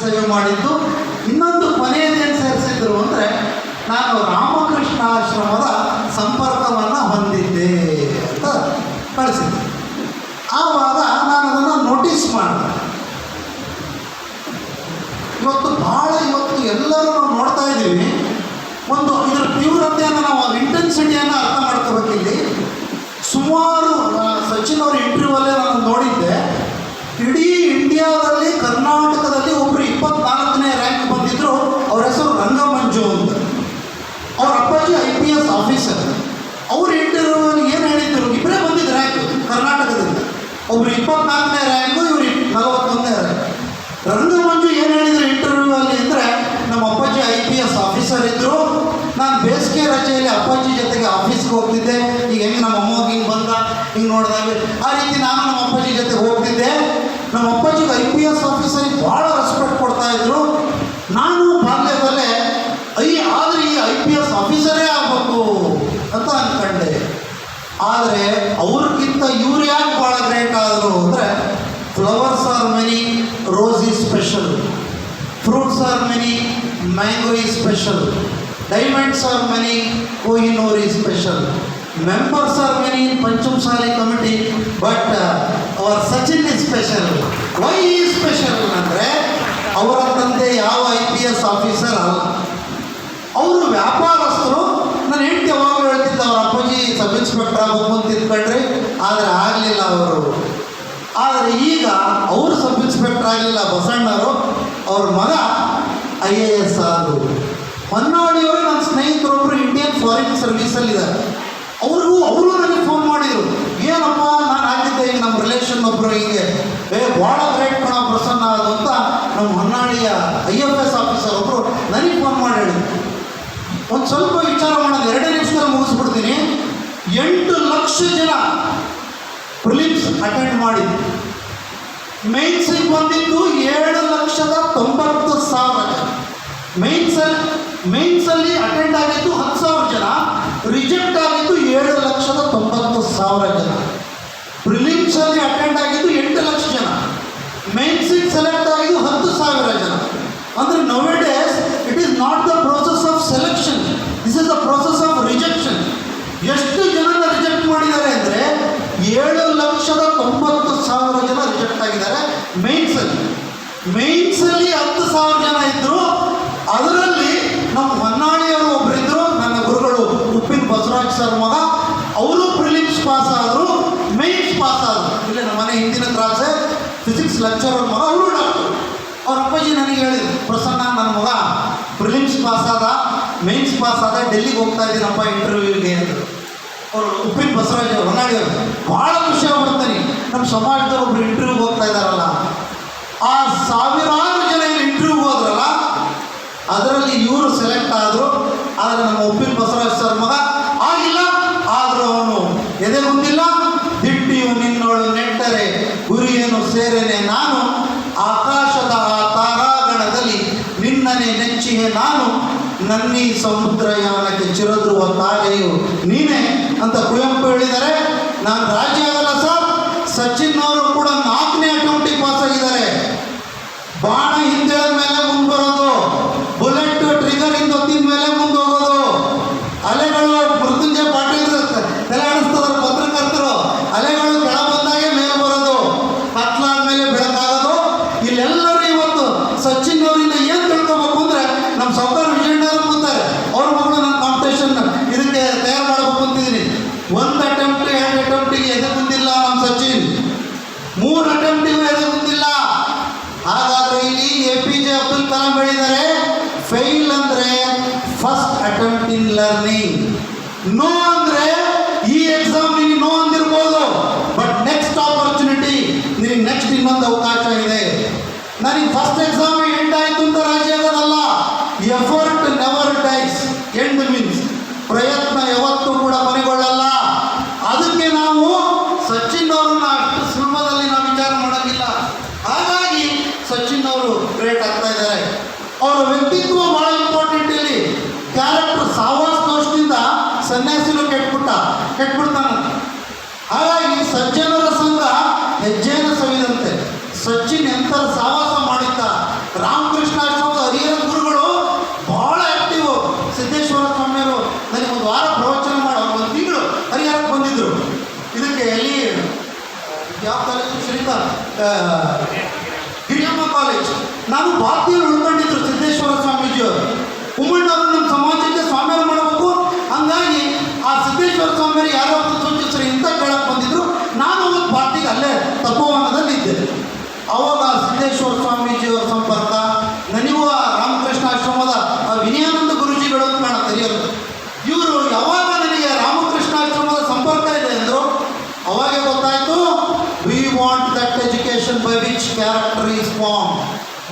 ಸೇವೆ ಮಾಡಿದ್ದು. ಇನ್ನೊಂದು ಕೊನೆಯದೇನು ಸೇರಿಸಿದ್ರು ಅಂದರೆ, ನಾನು ರಾಮಕೃಷ್ಣ ಆಶ್ರಮದ ಸಂಪರ್ಕವನ್ನು ಹೊಂದಿದ್ದೆ ಅಂತ ಕಳಿಸಿದ್ದೆ ಆವಾಗ ನಾನು ಅದನ್ನು ನೋಟಿಸ್ ಮಾಡಿದೆ. ಇವತ್ತು ಭಾಳ ಇವತ್ತು ಎಲ್ಲರೂ ನಾವು ನೋಡ್ತಾ ಇದ್ದೀವಿ. ಒಂದು ಇದರ ತೀವ್ರತೆಯನ್ನು ನಾವು ಇಂಟೆನ್ಸಿಟಿಯನ್ನು ಅರ್ಥ ಮಾಡ್ಕೋಬೇಕಿಲ್ಲಿ. ಸುಮಾರು ಅವ್ರ ಇಂಟರ್ವ್ಯೂವಲ್ಲಿ ಏನು ಹೇಳಿದ್ರು? ಇಬ್ಬರೇ ಬಂದಿದ್ದು ರ್ಯಾಂಕ್ ಕರ್ನಾಟಕದಿಂದ ಒಬ್ರು ಇಪ್ಪತ್ನಾಲ್ಕನೇ ರ್ಯಾಂಕು ಇವ್ರು ನಲವತ್ತೊಂದನೇ ರ್ಯಾಂಕ್ ರಂಗಮಂಜು ಏನು ಹೇಳಿದ್ರು ಇಂಟರ್ವ್ಯೂ ಅಲ್ಲಿ ಅಂದರೆ, ನಮ್ಮ ಅಪ್ಪಾಜಿ ಐ ಪಿ ಎಸ್ ಆಫೀಸರ್ ಇದ್ದರು ನಾನು ಬೇಸಿಗೆ ರಜೆಯಲ್ಲಿ ಅಪ್ಪಾಜಿ ಜೊತೆಗೆ ಆಫೀಸ್ಗೆ ಹೋಗ್ತಿದ್ದೆ. ಈಗ ಹೆಂಗೆ ನಮ್ಮ ಅಮ್ಮಗೆ ಹಿಂಗೆ ಬಂದ, ಹಿಂಗೆ ನೋಡಿದಾಗ. ಆ ರೀತಿ ನಾನು ನಮ್ಮ ಅಪ್ಪಾಜಿ ಜೊತೆ ಹೋಗ್ತಿದ್ದೆ ನಮ್ಮ ಅಪ್ಪಾಜಿಗೆ ಐ ಪಿ ಎಸ್ ಆಫೀಸರಿಗೆ ಭಾಳ ರೆಸ್ಪೆಕ್ಟ್ ಕೊಡ್ತಾ ಇದ್ರು ನಾನು ಬಾಲ್ಯದಲ್ಲೇ ಐ ಆದರೆ ಈ ಐ ಪಿ ಎಸ್ ಆಫೀಸರೇ ಆಗಬೇಕು ಅಂತ ಅಂದ್ಕೊಂಡೆ ಆದರೆ ಅವ್ರಿಗಿಂತ ಇವ್ರು ಯಾಕೆ ಭಾಳ ಗ್ರೇಟ್ ಆದರು ಅಂದರೆ flowers are many rose is special. Fruits are many mango is special. Diamonds are many Kohinoor is special. Members are many Panchamasali committee, but our Sachin is special. Why is special ಅಂದರೆ ಅವರ ತಂದೆ ಯಾವ I P S officer ಅಲ್ಲ. ಅವರು ವ್ಯಾಪಾರಸ್ಥರು. ನಾನು ಹೆಂಡತಿ ಯಾವಾಗಲೂ ಹೇಳ್ತಿದ್ದೆ, ಅವರ ಅಪ್ಪಾಜಿ ಸಬ್ ಇನ್ಸ್ಪೆಕ್ಟರ್ ಆಗಬೇಕು ಅಂತ ತಿಳ್ಕೊಂಡ್ರಿ ಆದರೆ ಆಗಲಿಲ್ಲ ಅವರು. ಆದರೆ ಈಗ ಅವರು ಸಬ್ ಇನ್ಸ್ಪೆಕ್ಟರ್ ಆಗಲಿಲ್ಲ ಬಸಣ್ಣವರು ಅವ್ರ ಮಗ ಐ ಎ ಎಸ್ ಆದರು. ಹೊನ್ನಾಳಿಯವರು ನನ್ನ ಸ್ನೇಹಿತರೊಬ್ಬರು ಇಂಡಿಯನ್ ಫಾರಿನ್ ಸರ್ವೀಸಲ್ಲಿದ್ದಾರೆ ಅವ್ರಿಗೂ ಅವರು ನನಗೆ ಫೋನ್ ಮಾಡಿದರು ಏನಪ್ಪ ನಾನು ಆಗಿದ್ದೆ ಈಗ ನಮ್ಮ ರಿಲೇಷನ್ ಒಬ್ಬರು ಹೀಗೆ ಏ ಭಾಳ ಗ್ರೇಟ್ ಕಣ ಪ್ರಸನ್ನ ಅದು ಅಂತ ನಮ್ಮ ಹೊನ್ನಾಳಿಯ ಐ ಎಫ್ ಎಸ್ ಆಫೀಸರ್ ಒಬ್ಬರು ನನಗೆ ಫೋನ್ ಮಾಡಿ ಹೇಳಿದ್ರು ಒಂದು ಸ್ವಲ್ಪ ವಿಚಾರ ಮಾಡೋದು ಎರಡೇ ನಿಮಿಷದಲ್ಲಿ ಮುಗಿಸ್ಬಿಡ್ತೀನಿ ಲಕ್ಷ ಜನ ಪ್ರಿಲಿಮ್ಸ್ ಅಟೆಂಡ್ ಮಾಡಿದ್ರು ಮೈನ್ಸಿಗೆ ಬಂದಿದ್ದು ಏಳು ಲಕ್ಷದ ತೊಂಬತ್ತು ಸಾವಿರ ಜನ. ಮೈನ್ಸಲ್ಲಿ ಮೈನ್ಸಲ್ಲಿ ಅಟೆಂಡ್ ಆಗಿದ್ದು ಹತ್ತು ಸಾವಿರ ಜನ. ರಿಜೆಕ್ಟ್ ಆಗಿದ್ದು ಏಳು ಲಕ್ಷದ ತೊಂಬತ್ತು ಸಾವಿರ ಜನ. ಪ್ರಿಲಿಮ್ಸಲ್ಲಿ ಅಟೆಂಡ್ ಆಗಿದ್ದು ಎಂಟು ಲಕ್ಷ ಜನ ಮೇನ್ಸಿಗೆ ಸೆಲೆಕ್ಟ್ ಆಗಿದ್ದು ಹತ್ತು ಸಾವಿರ ಜನ ಅಂದರೆ nowadays it is not the process of selection this is the process of rejection ಎಷ್ಟು ಜನನ ರಿಜೆಕ್ಟ್ ಮಾಡಿದ್ದಾರೆ ಅಂದರೆ ಏಳು ಲಕ್ಷದ ತೊಂಬತ್ತು ಸಾವಿರ ಜನ ರಿಜೆಕ್ಟ್ ಆಗಿದ್ದಾರೆ ಮೇನ್ಸಲ್ಲಿ ಮೇನ್ಸಲ್ಲಿ ಹತ್ತು ಸಾವಿರ ಜನ ಇದ್ದರು ಅದರಲ್ಲಿ ನಮ್ಮ ಹೊನ್ನಾಳಿಯವರು ಒಬ್ಬರಿದ್ದರು ನನ್ನ ಗುರುಗಳು ಉಪ್ಪಿನ ಬಸವರಾಜ್ ಸರ್ ಮಗ. ಅವರು ಪ್ರಿಲಿಮ್ಸ್ ಪಾಸ್ ಆದರು ಮೈನ್ಸ್ ಪಾಸ್ ಆದರು. ಇಲ್ಲೇ ನಮ್ಮ ಮನೆ ಹಿಂದಿನ ತ್ರಾಸೆ ಫಿಸಿಕ್ಸ್ ಲೆಕ್ಚರರ್ ಮಗ ಅವರು ಡಾಕ್ಟರ್. ಅವ್ರ ಅಪ್ಪಾಜಿ ನನಗೆ ಹೇಳಿದ್ರು, ಪ್ರಸನ್ನ ನನ್ನ ಮಗ ಪ್ರಿಲಿಮ್ಸ್ ಪಾಸ್ ಆದ ಮೈನ್ಸ್ ಪಾಸ್ ಆದ, ಡೆಲ್ಲಿಗೆ ಹೋಗ್ತಾ ಇದ್ದೀನಪ್ಪ ಇಂಟರ್ವ್ಯೂಗೆ ಅಂದರು ಅವರು ಉಪ್ಪಿನ ಬಸವರಾಜ್ ಅವರು ಭಾಳ ಖುಷಿ ಆಗ್ಬಿಡ್ತಾನೆ ನಮ್ಮ ಸಮಾಜದವ್ರು ಒಬ್ರು ಇಂಟರ್ವ್ಯೂಗೆ ಹೋಗ್ತಾ ಇದ್ದಾರಲ್ಲ ಆ ಸಾವಿರಾರು ಜನ ಇಂಟರ್ವ್ಯೂಗೆ ಹೋದ್ರಲ್ಲ, ಅದರಲ್ಲಿ ಇವರು ಸೆಲೆಕ್ಟ್ ಆದರು. ಆದರೆ ನಮ್ಮ ಉಪ್ಪಿನ ಬಸವರಾಜ್ ಸರ್ ಮಗ ಎದೆ ಹೊಂದಿಲ್ಲ ದಿಟ್ಟಿಯು ನಿನ್ನೋಳು ನೆಟ್ಟರೆ, ಗುರಿಯನ್ನು ಸೇರನೆ ನಾನು, ಆಕಾಶದ ಆ ತಾರಾಗಣದಲ್ಲಿ ನಿನ್ನನೆ ನೆಚ್ಚಿಗೆ ನಾನು, ನನ್ನಿ ಸಮುದ್ರಯಾನಕ್ಕೆ ಚಿರದ್ರುವ ತಾರೆಯು ನೀನೇ ಅಂತ ಕುವೆಂಪು ಹೇಳಿದರೆ, ನಾನು ರಾಜ್ಯ ಆಗಲ್ಲ ಸರ್ ಸಚಿನ್ ಅವರು ಕೂಡ ನಾಲ್ಕನೇ ಅಟೆಂಪ್ಟಿಗೆ ಪಾಸ್ ಆಗಿದ್ದಾರೆ ಬಾಣ ಹಿಂದೆ ಮೇಲೆ ಮುಂದೆ ಬರೋದು ಬುಲೆಟ್ ಟ್ರಿಗರ್ ಹಿಂದೆ ಹೊತ್ತಿದ ಮೇಲೆ ಮುಂದೆ ಹೋಗೋದು ಅಲೆಗಳು ಮೃತ್ಯುಂಜಯ ಪಾಟೀಲ್ ತಲೆ ಆಡಿಸ್ತದ್ರ ಪತ್ರಕರ್ತರು ಅಲೆಗಳು ಕೆಳ ಬಂದಾಗೆ ಮೇಲೆ ಬರೋದು ಕತ್ಲಾದ ಮೇಲೆ ಬೆಳಕಾಗೋದು ಇಲ್ಲೆಲ್ಲರೂ ಇವತ್ತು ಸಚಿನ್ ಅವರಿಂದ ಏನು ತಿಳ್ಕೊಬೇಕು ಅಂದ್ರೆ ನಮ್ಮ ಸೌಕರ್ ವಿಜಯಣ್ಣವರು ಕೂತಾರೆ ಅವ್ರ ಮಗಳು ನನ್ನ ಕಾಂಪಿಟೇಷನ್ ಇದಕ್ಕೆ ತಯಾರು ಮಾಡಬೇಕು ಅಂತಿದ್ದೀನಿ ಒಂದು ಅಟೆಂಪ್ಟ್ ಎರಡು ಅಟೆಂಪ್ಟಿಗೆ ಎದೆ ಬಂದಿಲ್ಲ ನಮ್ಮ ಸಚಿನ್ ಮೂರು ಅಟೆಂಪ್ಟಿಗೂ ಎದೆ ಬಂದಿಲ್ಲ ಹಾಗಾದ್ರೆ ಇಲ್ಲಿ A P J Abdul Kalam ಹೇಳಿದ್ದಾರೆ ಫೇಲ್ ಅಂದ್ರೆ first attempt in learning no ಅಂದ್ರೆ ಈ ಎಕ್ಸಾಮ್ ನಿಮಗೆ ನೋ ಅಂದಿರ್ಬೋದು ಬಟ್ ನೆಕ್ಸ್ಟ್ ಆಪರ್ಚುನಿಟಿ ನಿನಗೆ ನೆಕ್ಸ್ಟ್ ಇನ್ನೊಂದು ಅವಕಾಶ ಇದೆ. ನನಗೆ ಫಸ್ಟ್ ಎಕ್ಸಾಮ್ ಸನ್ಯಾಸಿನೂ ಕೆಟ್ಬಿಟ್ಟ ಕೆಟ್ಬಿಡ್ತಾನೆ ಹಾಗಾಗಿ ಸಿದ್ದೇಶ್ವರ ಸ್ವಾಮೀಜಿಯವರ ಸಂಪರ್ಕ ನನಗೂ ಆ ರಾಮಕೃಷ್ಣ ಆಶ್ರಮದ ಆ ವಿನಯಾನಂದ ಗುರುಜಿಗಳು ಅಂತ ನಾನು ಹಿರಿಯರು ಇವರು ಯಾವಾಗ ನನಗೆ ರಾಮಕೃಷ್ಣ ಆಶ್ರಮದ ಸಂಪರ್ಕ ಇದೆ ಅಂದರು, ಅವಾಗೆ ಗೊತ್ತಾಯಿತು we want that education by which character is form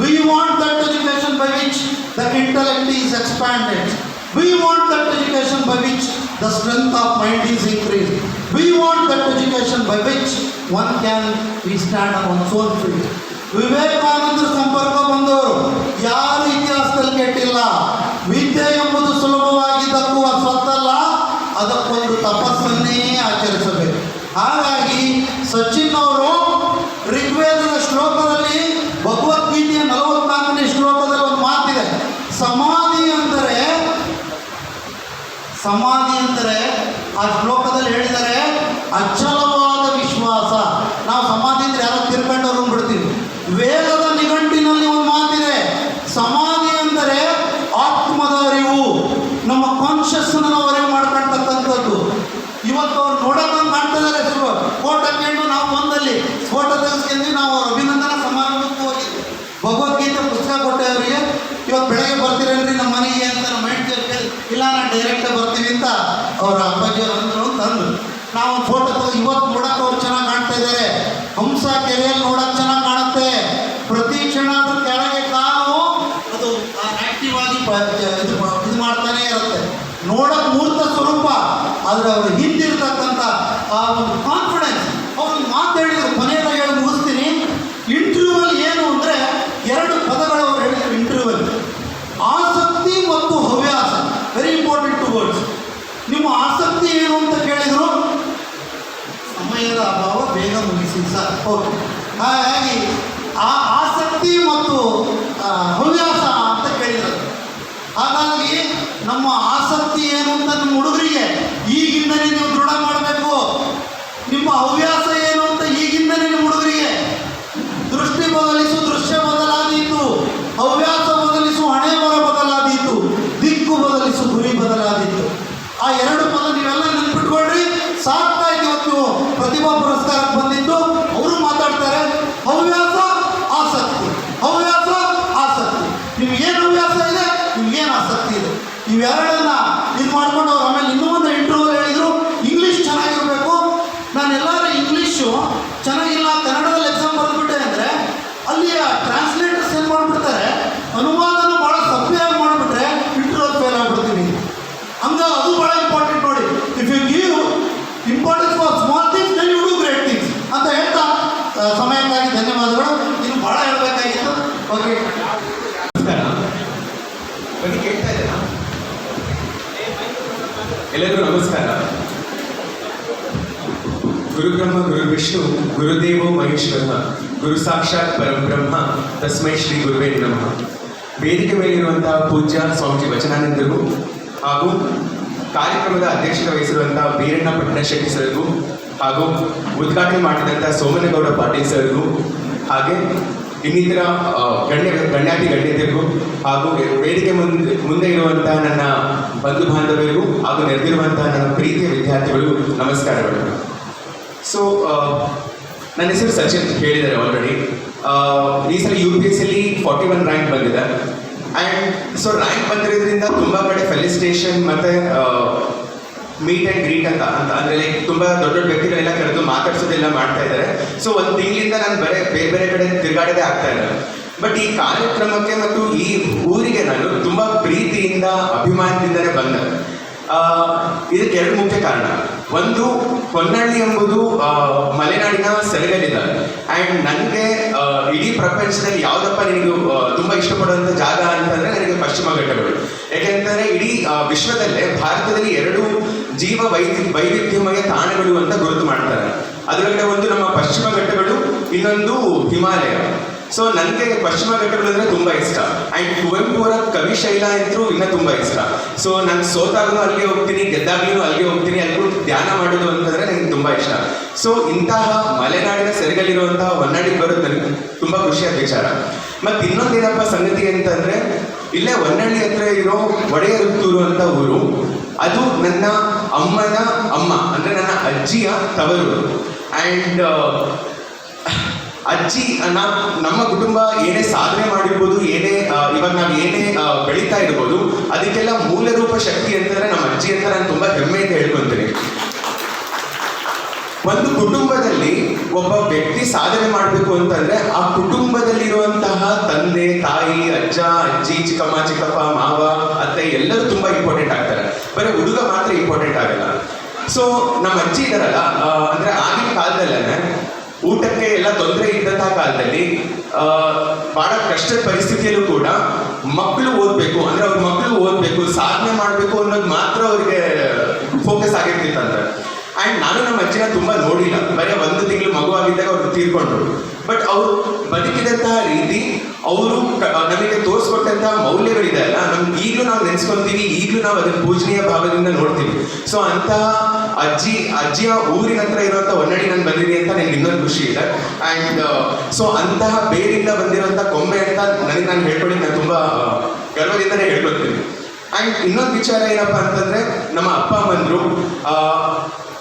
we want that education by which the intellect is expanded we want that education by which the strength of mind is increase we want that education by which one can we stand on one's own field ವಿವೇಕಾನಂದರ ಸಂಪರ್ಕ ಬಂದವರು, ಯಾರು ಇತಿಹಾಸದಲ್ಲಿ ಕೆಟ್ಟಿಲ್ಲ. ವಿದ್ಯೆ ಎಂಬುದು ಸುಲಭವಾಗಿ ತಕ್ಕುವ ಸ್ವತ್ತಲ್ಲ, ಅದಕ್ಕೊಂದು ತಪಸ್ಸನ್ನೇ ಆಚರಿಸಬೇಕು. ಹಾಗಾಗಿ ಸಚಿನ್ ಅವರು ಋಗ್ವೇದದ ಶ್ಲೋಕದಲ್ಲಿ ಭಗವದ್ಗೀತೆಯ ನಲವತ್ನಾಲ್ಕನೇ ಶ್ಲೋಕದಲ್ಲಿ ಒಂದು ಮಾತಿದೆ. ಸಮಾಧಿ ಅಂದರೆ ಸಮಾಧಿ ಅಂದರೆ ಆ ಶ್ಲೋಕದಲ್ಲಿ ಹೇಳಿದರೆ Alpha ಸರ್ ಓಕೆ ಹಾಗಾಗಿ ಆ ಆಸಕ್ತಿ ಮತ್ತು ಹವ್ಯಾಸ ಅಂತ ಕೇಳಿದ್ರು. ಹಾಗಾಗಿ ನಮ್ಮ ಆಸಕ್ತಿ ಏನು ಅಂತ ನಿಮ್ಮ ಹುಡುಗರಿಗೆ ಈಗಿಂದಲೇ ನೀವು ದೃಢ ಮಾಡಬೇಕು. ನಿಮ್ಮ ಹವ್ಯಾಸ ಏನು ಅಂತ ಈಗಿಂದಲೇ ನಿಮ್ಮ ಹುಡುಗರಿಗೆ ದೃಷ್ಟಿ ಬದಲಿಸು, ದೃಶ್ಯ ಬದಲಾದೀತು. ಹವ್ಯಾಸ ಬದಲಿಸು, ಹಣೆ ಬರ ಬದಲಾದೀತು. ದಿಕ್ಕು ಬದಲಿಸು, ಗುರಿ ಬದಲಾದೀತು. ಆ ಎರಡು ಪದ ನೀವೆಲ್ಲ ನೆನ್ಪಿಟ್ಕೊಳ್ರಿ. ಸಾಕ್ತಾ ಇವತ್ತು ಪ್ರತಿಭಾ ಪುರಸ್ಕಾರಕ್ಕೆ ಅವರು ಮಾತಾಡ್ತಾರೆ ಹವ್ಯಾಸ ಆಸಕ್ತಿ ಹವ್ಯಾಸ ಆಸಕ್ತಿ ನಿಮ್ಗೇನು ಹವ್ಯಾಸ ಇದೆ ನಿಮ್ಗೇನು ಆಸಕ್ತಿ ಇದೆ ಇವೆರಡನ್ನ ಇದು ಮಾಡ್ಕೊಂಡು ಅವ್ರು ಆಮೇಲೆ ಇನ್ನೂ ಒಂದು ಇಂಟರ್ವ್ಯೂ ಹೇಳಿದ್ರು ಇಂಗ್ಲೀಷ್ ಚೆನ್ನಾಗಿರಬೇಕು ನಾನು ಎಲ್ಲರೂ ಇಂಗ್ಲೀಷು ಚೆನ್ನಾಗಿಲ್ಲ ಕನ್ನಡದಲ್ಲಿ ಎಕ್ಸಾಮ್ ಬರೆದ್ಬಿಟ್ಟೆ ಅಂದರೆ ಅಲ್ಲಿ ಟ್ರಾನ್ಸ್ಲೇಟರ್ಸ್ ಏನು ಮಾಡಿಬಿಡ್ತಾರೆ ಅನುವಾದನ ಭಾಳ ಸಭ್ಯವಾಗಿ ಮಾಡಿಬಿಟ್ರೆ ಇಂಟರ್ವ್ಯೂ ಫೇಲ್ ಆಗಿಬಿಡ್ತೀವಿ ಹಂಗ ಅದು ಭಾಳ ಇಂಪಾರ್ಟೆಂಟ್ ನೋಡಿ if you give importance for small things then you do great things ಅಂತ ಹೇಳ್ತಾ ಆ, ಸಮಯಕ್ಕಾಗಿ ಧನ್ಯವಾದಗಳು ಇನ್ನು ಭಾಳ ಹೇಳಬೇಕಾಗಿತ್ತು ಓಕೆ ನಮಸ್ಕಾರ ಬನ್ನಿ ಕೇಳ್ತಾ ಇದ್ದೀರಾ ಎಲ್ಲರಿಗೂ ನಮಸ್ಕಾರ. ಗುರುಬ್ರಹ್ಮ ಗುರು ವಿಷ್ಣು ಗುರುದೇವೋ ಮಹೇಶ್ವರ, ಗುರು ಸಾಕ್ಷಾತ್ ಪರಬ್ರಹ್ಮ, ತಸ್ಮೈ ಶ್ರೀ ಗುರುವೇ ನಮಃ. ವೇದಿಕೆ ಮೇಲಿರುವಂತಹ ಪೂಜ್ಯ ಸ್ವಾಮೀಜಿ ವಚನಾನಂದರು ಹಾಗೂ ಕಾರ್ಯಕ್ರಮದ ಅಧ್ಯಕ್ಷತೆ ವಹಿಸಿರುವಂತಹ ವೀರಣ್ಣ ಪಟ್ಟಣಶೆಟ್ಟಿ ಸರ್ಗೂ ಹಾಗೂ ಉದ್ಘಾಟನೆ ಮಾಡಿದಂಥ ಸೋಮನಗೌಡ ಪಾಟೀಲ್ ಸರ್ಗೂ, ಹಾಗೆ ಇನ್ನಿತರ ಗಣ್ಯ, ಗಣ್ಯಾತಿ ಗಣ್ಯತೆಗೂ ಹಾಗೂ ವೇದಿಕೆ ಮುಂದೆ ಮುಂದೆ ಇರುವಂತಹ ನನ್ನ ಬಂಧು ಬಾಂಧವರಿಗೂ ಹಾಗೂ ನೆರೆದಿರುವಂತಹ ನನ್ನ ಪ್ರೀತಿಯ ವಿದ್ಯಾರ್ಥಿಗಳು ನಮಸ್ಕಾರಗಳು. ಸೊ ನನ್ನ ಹೆಸರು ಸಚಿನ್ ಹೇಳಿದ್ದಾರೆ ಆಲ್ರೆಡಿ ಈ ಸಲ ಯು ಪಿ ಎಸ್ ಅಲ್ಲಿ ಫಾರ್ಟಿ ಒನ್ ರ್ಯಾಂಕ್ ಬಂದಿದೆ. ಆ್ಯಂಡ್ ಸೊ ರ್ಯಾಂಕ್ ಬಂದಿರೋದ್ರಿಂದ ತುಂಬ ಕಡೆ ಫೆಲಿಸ್ಟೇಷನ್ ಮತ್ತು ಮೀಟ್ ಆ್ಯಂಡ್ ಗ್ರೀಟ್ ಅಂತ. ಅಂತ. ಅಂದರೆ ಲೈಕ್ ತುಂಬ ದೊಡ್ಡ ದೊಡ್ಡ ವ್ಯಕ್ತಿಗಳೆಲ್ಲ ಕರೆದು ಮಾತಾಡ್ಸೋದೆಲ್ಲ ಮಾಡ್ತಾ ಇದ್ದಾರೆ. ಸೊ ಒಂದು ತಿಂಗಳಿಂದ ನಾನು ಬರೇ ಬೇರೆ ಬೇರೆ ಕಡೆ ತಿರುಗಾಡೋದೇ ಆಗ್ತಾ ಇಲ್ಲ. ಬಟ್ ಈ ಕಾರ್ಯಕ್ರಮಕ್ಕೆ ಮತ್ತು ಈ ಊರಿಗೆ ನಾನು ತುಂಬ ಪ್ರೀತಿಯಿಂದ ಅಭಿಮಾನದಿಂದಲೇ ಬಂದೆ. ಇದಕ್ಕೆ ಎರಡು ಮುಖ್ಯ ಕಾರಣ. ಒಂದು ಹೊನ್ನಳ್ಳಿ ಎಂಬುದು ಮಲೆನಾಡಿನ ಸೆರಗಲಿದ ಆ್ಯಂಡ್ ನನಗೆ ಇಡೀ ಪ್ರಪಂಚದಲ್ಲಿ ಯಾವುದಪ್ಪ ನಿನಗೆ ತುಂಬ ಇಷ್ಟಪಡುವಂಥ ಜಾಗ ಅಂತಂದರೆ ನನಗೆ ಪಶ್ಚಿಮ ಘಟ್ಟಗಳು. ಯಾಕೆಂತಂದರೆ ಇಡೀ ವಿಶ್ವದಲ್ಲೇ ಭಾರತದಲ್ಲಿ ಎರಡು ಜೀವ ವೈದ್ಯ ವೈವಿಧ್ಯಮಯ ತಾಣಗಳು ಅಂತ ಗುರುತು ಮಾಡ್ತಾರೆ. ಅದರೊಳಗಡೆ ಒಂದು ನಮ್ಮ ಪಶ್ಚಿಮ ಘಟ್ಟಗಳು, ಇನ್ನೊಂದು ಹಿಮಾಲಯ. ಸೊ ನನಗೆ ಪಶ್ಚಿಮ ಘಟ್ಟಗಳು ಅಂದ್ರೆ ತುಂಬಾ ಇಷ್ಟ. ಅಂಡ್ ಕುವೆಂಪು ಅವರ ಕವಿಶೈಲ ಅಂತೂ ಇನ್ನ ತುಂಬಾ ಇಷ್ಟ. ಸೊ ನಾನು ಸೋತಾಗಲೂ ಅಲ್ಲಿಗೆ ಹೋಗ್ತೀನಿ ಗೆದ್ದಾಗ್ಲೂ ಅಲ್ಲಿ ಹೋಗ್ತೀನಿ ಅಲ್ಲಿ ಧ್ಯಾನ ಮಾಡೋದು ಅಂತಂದ್ರೆ ನನಗೆ ತುಂಬಾ ಇಷ್ಟ. ಸೊ ಇಂತಹ ಮಲೆನಾಡಿನ ಸೆರೆಗಳಿರುವಂತಹ ಹೊನ್ನಾಡಿ ಬರೋದು ನನಗೆ ತುಂಬಾ ಖುಷಿಯಾದ ವಿಚಾರ. ಮತ್ತೆ ಇನ್ನೊಂದೇನಪ್ಪ ಸಂಗತಿ ಅಂತಂದ್ರೆ, ಇಲ್ಲೇ ಹೊನ್ನಳ್ಳಿ ಹತ್ರ ಇರೋ ಒಡೆಯರುತ್ತೂರು ಅಂತ ಊರು ಅದು ನನ್ನ ಅಮ್ಮನ ಅಮ್ಮ, ಅಂದ್ರೆ ನನ್ನ ಅಜ್ಜಿಯ ತವರು. ಅಂಡ್ ಅಜ್ಜಿ ನಾ ನಮ್ಮ ಕುಟುಂಬ ಏನೇ ಸಾಧನೆ ಮಾಡಿರ್ಬೋದು, ಏನೇ ಇವಾಗ ನಾವು ಏನೇ ಬೆಳೀತಾ ಇರ್ಬೋದು, ಅದಕ್ಕೆಲ್ಲ ಮೂಲ ರೂಪ ಶಕ್ತಿ ಅಂತಂದ್ರೆ ನಮ್ಮ ಅಜ್ಜಿ ಅಂತ ನಾನು ತುಂಬಾ ಹೆಮ್ಮೆಯಿಂದ ಹೇಳ್ಕೊಂತೀನಿ. ಒಂದು ಕುಟುಂಬದಲ್ಲಿ ಒಬ್ಬ ವ್ಯಕ್ತಿ ಸಾಧನೆ ಮಾಡಬೇಕು ಅಂತಂದ್ರೆ ಆ ಕುಟುಂಬದಲ್ಲಿರುವಂತಹ ತಂದೆ, ತಾಯಿ, ಅಜ್ಜ, ಅಜ್ಜಿ, ಚಿಕ್ಕಮ್ಮ, ಚಿಕ್ಕಪ್ಪ, ಮಾವ, ಅತ್ತೆ ಎಲ್ಲರೂ ತುಂಬಾ ಇಂಪಾರ್ಟೆಂಟ್ ಬರೀ ಹುಡುಗ ಮಾತ್ರ ಇಂಪಾರ್ಟೆಂಟ್ ಆಗಲ್ಲ. ಸೊ ನಮ್ಮ ಅಜ್ಜಿ ಇದಾರಲ್ಲ ಅಂದ್ರೆ ಆಗಿನ ಕಾಲದಲ್ಲೇ ಊಟಕ್ಕೆ ಎಲ್ಲ ತೊಂದರೆ ಇದ್ದಂತಹ ಕಾಲದಲ್ಲಿ ಬಹಳ ಕಷ್ಟದ ಪರಿಸ್ಥಿತಿಯಲ್ಲೂ ಕೂಡ ಮಕ್ಕಳು ಓದ್ಬೇಕು, ಅಂದ್ರೆ ಅವ್ರ ಮಕ್ಕಳು ಓದ್ಬೇಕು, ಸಾಧನೆ ಮಾಡಬೇಕು ಅನ್ನೋದು ಮಾತ್ರ ಅವ್ರಿಗೆ ಫೋಕಸ್ ಆಗಿರ್ತಿತ್ತಂತೆ. ಅಂಡ್ ನಾನು ನಮ್ಮ ಅಜ್ಜಿನ ತುಂಬಾ ನೋಡಿಲ್ಲ. ಬರೀ ಒಂದು ತಿಂಗಳು ಮಗುವಾಗಿದ್ದಾಗ ಅವ್ರು ತೀರ್ಕೊಂಡ್ರು. ಬಟ್ ಅವರು ಬದುಕಿದಂತಹ ರೀತಿ ಅವರು ನಮಗೆ ತೋರಿಸ್ಕೊಟ್ಟಂತಹ ಮೌಲ್ಯಗಳಿದೆ ಅಲ್ಲ ನಮ್ಗೆ ಈಗಲೂ ನಾವು ನೆನೆಸ್ಕೊಳ್ತೀವಿ, ಈಗಲೂ ನಾವು ಅದನ್ನ ಪೂಜನೀಯ ಭಾವದಿಂದ ನೋಡ್ತೀವಿ. ಸೊ ಅಂತಹ ಅಜ್ಜಿ, ಅಜ್ಜಿಯ ಊರಿನ ಹತ್ರ ಇರುವಂತಹ ಒನ್ನಡಿ ನಾನು ಬಂದಿದ್ದೀನಿ ಅಂತ ನನಗೆ ಇನ್ನೊಂದು ಖುಷಿ ಇದೆ. ಆ್ಯಂಡ್ ಸೊ ಅಂತಹ ಬೇರಿಂದ ಬಂದಿರುವಂತಹ ಕೊಂಬೆ ಅಂತ ನನಗೆ ನಾನು ಹೇಳ್ಕೊಳ್ಳಿ, ನಾನು ತುಂಬಾ ಗರ್ವದಿಂದಲೇ ಹೇಳ್ಕೊಳ್ತೀನಿ. ಆ್ಯಂಡ್ ಇನ್ನೊಂದು ವಿಚಾರ ಏನಪ್ಪಾ ಅಂತಂದ್ರೆ, ನಮ್ಮ ಅಪ್ಪ ಅಮ್ಮಂದ್ರು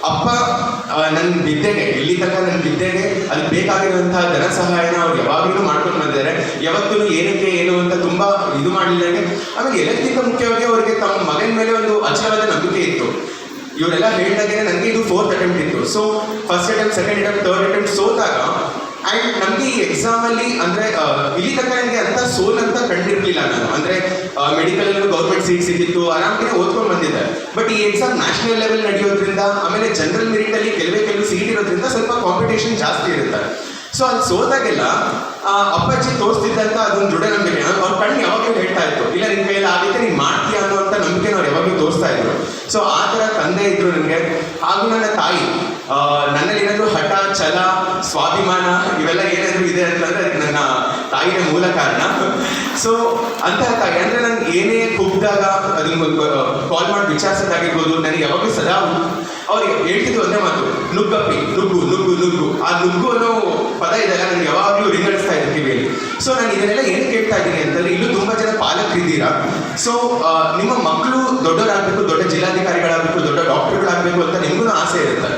ಅಪ್ಪ ನನ್ನ ಬಿದ್ದೇನೆ ಇಲ್ಲಿ ತನಕ ನನ್ನ ಬಿದ್ದೇನೆ ಅಲ್ಲಿ ಬೇಕಾಗಿರುವಂತಹ ಧನ ಸಹಾಯನ ಅವ್ರು ಯಾವಾಗಲೂ ಮಾಡ್ಕೊಂಡು ಬಂದಿದ್ದಾರೆ. ಯಾವತ್ತೂ ಏನಕ್ಕೆ ಏನು ಅಂತ ತುಂಬಾ ಇದು ಮಾಡಲಿಲ್ಲ ಆಮೇಲೆ ಎಲ್ಲಕ್ಕಿಂತ ಮುಖ್ಯವಾಗಿ ಅವರಿಗೆ ತಮ್ಮ ಮಗನ ಮೇಲೆ ಒಂದು ಅಚಲವಾದ ನಂಬಿಕೆ ಇತ್ತು. ಇವರೆಲ್ಲ ಹೇಳಿದಾಗೆ ನನಗೆ ಇದು ಫೋರ್ತ್ ಅಟೆಂಪ್ಟ್ ಇತ್ತು. So first attempt second attempt third attempt ಸೋತಾಗ and ನಮಗೆ ಈ ಎಕ್ಸಾಮ್ ಅಲ್ಲಿ ಅಂದ್ರೆ ಇಲ್ಲಿ ತನಕ ನನಗೆ ಅಂತ ಸೋಲ್ ಅಂತ ಕಂಡಿರ್ಲಿಲ್ಲ ನಾನು. ಅಂದ್ರೆ ಮೆಡಿಕಲ್ ಅಲ್ಲೂ ಗೌರ್ಮೆಂಟ್ ಸೀಟ್ ಸಿಕ್ಕಿತ್ತು, ಆರಾಮಾಗಿ ಓದ್ಕೊಂಡು ಬಂದಿದ್ದೆ. ಬಟ್ ಈ ಎಕ್ಸಾಮ್ ನ್ಯಾಷನಲ್ ಲೆವೆಲ್ ನಡೆಯೋದ್ರಿಂದ, ಆಮೇಲೆ ಜನರಲ್ ಮೆರಿಟ್ ಅಲ್ಲಿ ಕೆಲವೇ ಕೆಲವು ಸೀಟ್ ಇರೋದ್ರಿಂದ ಸ್ವಲ್ಪ ಕಾಂಪಿಟೇಷನ್ ಜಾಸ್ತಿ ಇರುತ್ತೆ. ಸೊ ಅಲ್ಲಿ ಸೋತಾಗೆಲ್ಲ ಆ, ಅಪ್ಪಾಜಿ ತೋರಿಸ್ತಿದ್ದಂತ ಅದೊಂದು ದೃಢ ನಂಬಿಕೆ. ಅವ್ರ ಕಣ್ಣು ಯಾವಾಗಲೂ ಹೇಳ್ತಾ ಇತ್ತು ಇಲ್ಲ ನಿನ್ ಕೈಯಲ್ಲಿ ಆಗೈತೆ ನೀನ್ ಮಾಡ್ತೀಯ ಅನ್ನೋಂತ ನಂಬಿಕೆ ಅವ್ರು ಯಾವಾಗಲೂ ತೋರಿಸ್ತಾ ಇದ್ರು. ಸೊ ಆ ಥರ ತಂದೆ ಇದ್ರು ನನಗೆ ಹಾಗೂ ನನ್ನ ತಾಯಿ ನನ್ನಲ್ಲಿ ಏನಾದ್ರು ಹಠ ಛಲ ಸ್ವಾಭಿಮಾನ ಇವೆಲ್ಲ ಏನಾದ್ರು ಇದೆ ಅಂತಂದ್ರೆ ತಾಯಿನೇ ಮೂಲ ಕಾರಣ. ಸೊ ಅಂತಹ ತಾಯಿ, ಅಂದ್ರೆ ನನ್ಗೆ ಏನೇ ಕುಗ್ದಾಗ ಅದನ್ನ ಕಾಲ್ ಮಾಡಿ ವಿಚಾರಿಸೋದಾಗಿರ್ಬೋದು, ನನಗೆ ಯಾವಾಗಲೂ ಸದಾ ಅವ್ರಿಗೆ ಹೇಳ್ತಿದ್ದು ಒಂದೇ ಮಾತು, ನುಗ್ಗಪ್ಪಿ, ನುಗ್ಗು ನುಗ್ಗು ನುಗ್ಗು. ಆ ನುಗ್ಗು ಅನ್ನೋ ಪದ ಇದೆಲ್ಲ ನನಗೆ ಯಾವಾಗಲೂ ರಿಂಗಡಿಸ್ತಾ ಇರ್ತೀವಿ. ಸೊ ನಾನು ಇದನ್ನೆಲ್ಲ ಏನು ಕೇಳ್ತಾ ಇದ್ದೀನಿ ಅಂತಂದ್ರೆ, ಇಲ್ಲೂ ತುಂಬಾ ಜನ ಪಾಲಕರಿದ್ದೀರಾ ಸೊ ನಿಮ್ಮ ಮಕ್ಕಳು ದೊಡ್ಡವರಾಗಬೇಕು ದೊಡ್ಡ ಜಿಲ್ಲಾಧಿಕಾರಿಗಳಾಗಬೇಕು, ದೊಡ್ಡ ಡಾಕ್ಟರ್ಗಳಾಗಬೇಕು ಅಂತ ನಿಮಗೂ ಆಸೆ ಇರುತ್ತೆ.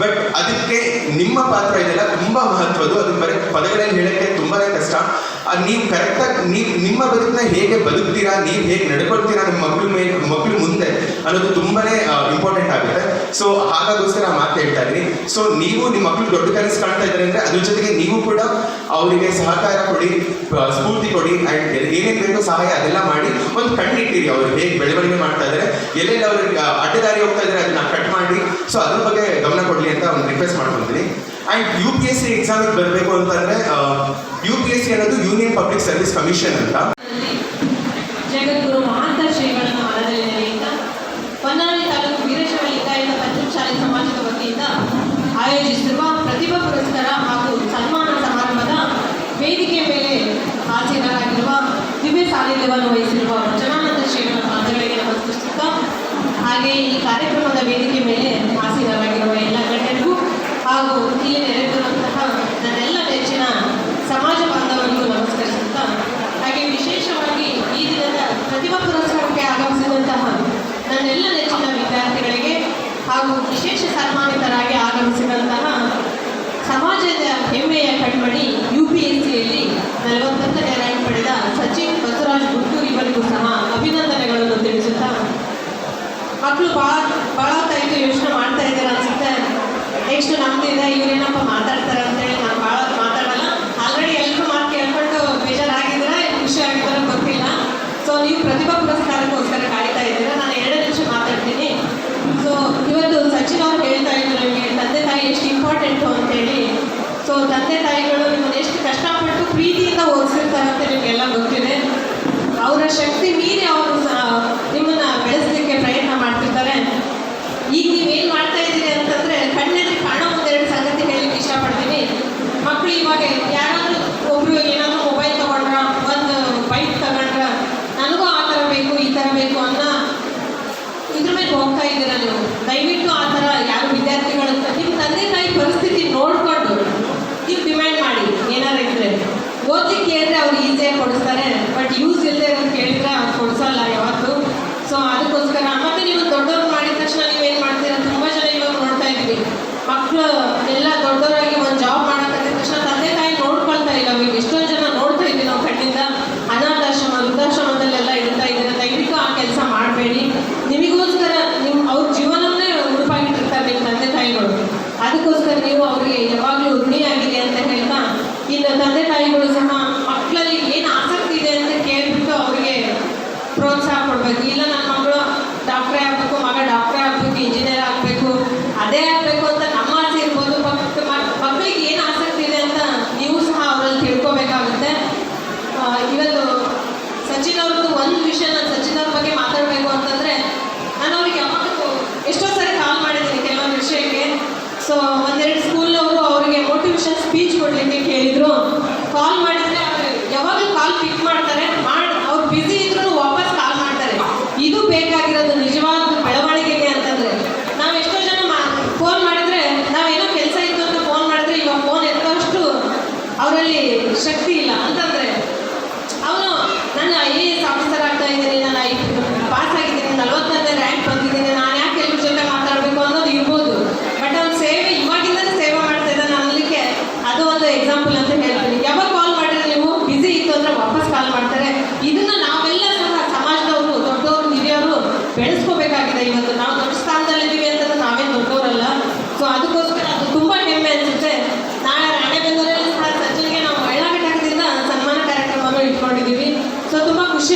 ಬಟ್ ಅದಕ್ಕೆ ನಿಮ್ಮ ಪಾತ್ರ ಇದೆಲ್ಲ ತುಂಬಾ ಮಹತ್ವದ್ದು. ಅದು ಬರೀ ಪದಗಳಲ್ಲಿ ಹೇಳಕ್ಕೆ ತುಂಬಾನೇ ಕಷ್ಟ. ನೀವು ಕರೆಕ್ಟಾಗಿ ನೀವು ನಿಮ್ಮ ಬದುಕನ್ನ ಹೇಗೆ ಬದುಕ್ತೀರಾ, ನೀವು ಹೇಗೆ ನಡ್ಕೊಳ್ತೀರಾ ನಿಮ್ಮ ಮಗಳ ಮೇಲೆ ಮಕ್ಕಳು ಮುಂದೆ ಅನ್ನೋದು ತುಂಬಾನೇ ಇಂಪಾರ್ಟೆಂಟ್ ಆಗುತ್ತೆ. ಸೊ ಹಾಗಾಗೋಸ್ಕರ ಮಾತು ಹೇಳ್ತಾ ಇದ್ದೀನಿ. ಸೊ ನೀವು ನಿಮ್ಮ ಮಕ್ಕಳು ದೊಡ್ಡ ಕನಸು ಕಾಣ್ತಾ ಇದ್ದಾರೆ ಅಂದ್ರೆ ಅದ್ರ ಜೊತೆಗೆ ನೀವು ಕೂಡ ಅವರಿಗೆ ಸಹಕಾರ ಕೊಡಿ ಸ್ಫೂರ್ತಿ ಕೊಡಿ ಅಂಡ್ ಏನೇನು ಬೇಕೋ ಸಹಾಯ ಅದೆಲ್ಲ ಮಾಡಿ ಒಂದು ಕಣ್ಣಿಟ್ಟಿರಿ ಅವರು ಹೇಗೆ ಬೆಳವಣಿಗೆ ಮಾಡ್ತಾ ಇದ್ದಾರೆ. ಎಲ್ಲೆಲ್ಲಿ ಅವ್ರಿಗೆ ಅಡ್ಡದಾರಿ ಹೋಗ್ತಾ ಇದ್ದಾರೆ, ಅದನ್ನ ಕಟ್ ಮಾಡಿ ಸೊ ಅದ್ರ ಬಗ್ಗೆ ಗಮನ ಕೊಡಲಿ ಅಂತ ಒಂದು ರಿಕ್ವೆಸ್ಟ್ ಮಾಡ್ಕೊತೀನಿ and U P S C ಎಕ್ಸಾಮಿಗೆ ಬರಬೇಕು ಅಂತಂದ್ರೆ ಯು ಪಿ ಎಸ್ ಸಿ ಅನ್ನೋದು ಯೂನಿಯನ್ ಪಬ್ಲಿಕ್ ಸರ್ವಿಸ್ ಕಮಿಷನ್ ಅಂತ. ಓದ್ಲಿಕ್ಕೆ ಅಂದರೆ ಅವ್ರು ಈಸಿಯಾಗಿ ಕೊಡಿಸ್ತಾರೆ, ಬಟ್ ಯೂಸ್ ಇಲ್ಲದೆ ಅವ್ರು ಕೇಳಿದ್ರೆ ಅವ್ರು ಕೊಡಿಸೋಲ್ಲ ಯಾವತ್ತು. ಸೊ ಅದಕ್ಕೋಸ್ಕರ ಮತ್ತೆ 什飞啦？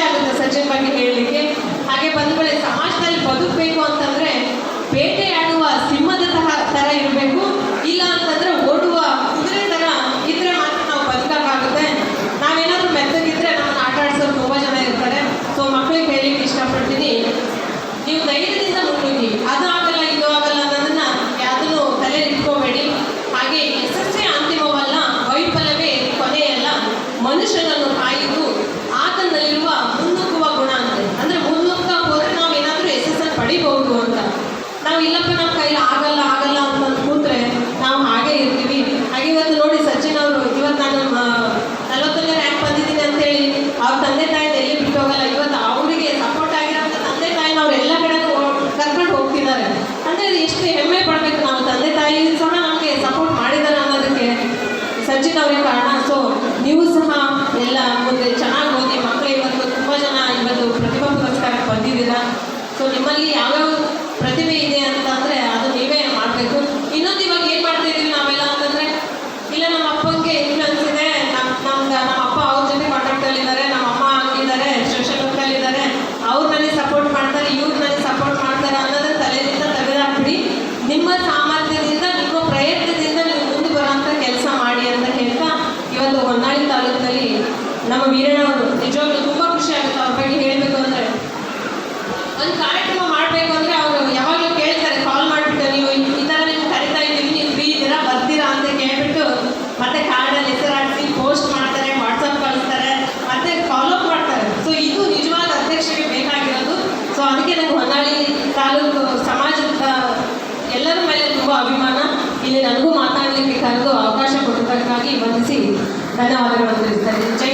ಆಗುತ್ತೆ ಸಚಿನ್ ಬಗ್ಗೆ ಹೇಳಲಿಕ್ಕೆ. ಹಾಗೆ ಬಂದ ಸಮಾಜದಲ್ಲಿ ಬದುಕಬೇಕು ಅಂತಂದ್ರೆ ಬೇಟೆಯಾಡುವ ಸಿಂಹದ ತರ ಇರಬೇಕು. ಇಲ್ಲ ಅಂತಂದ್ರೆ ನನಗೂ ಮಾತಾಡಲಿಕ್ಕೆ ಕರೆದು ಅವಕಾಶ ಕೊಟ್ಟಿದ್ದಕ್ಕಾಗಿ ವಂದಿಸಿ ಧನ್ಯವಾದಗಳು ತಿಳಿಸ್ತಾರೆ ಜೈ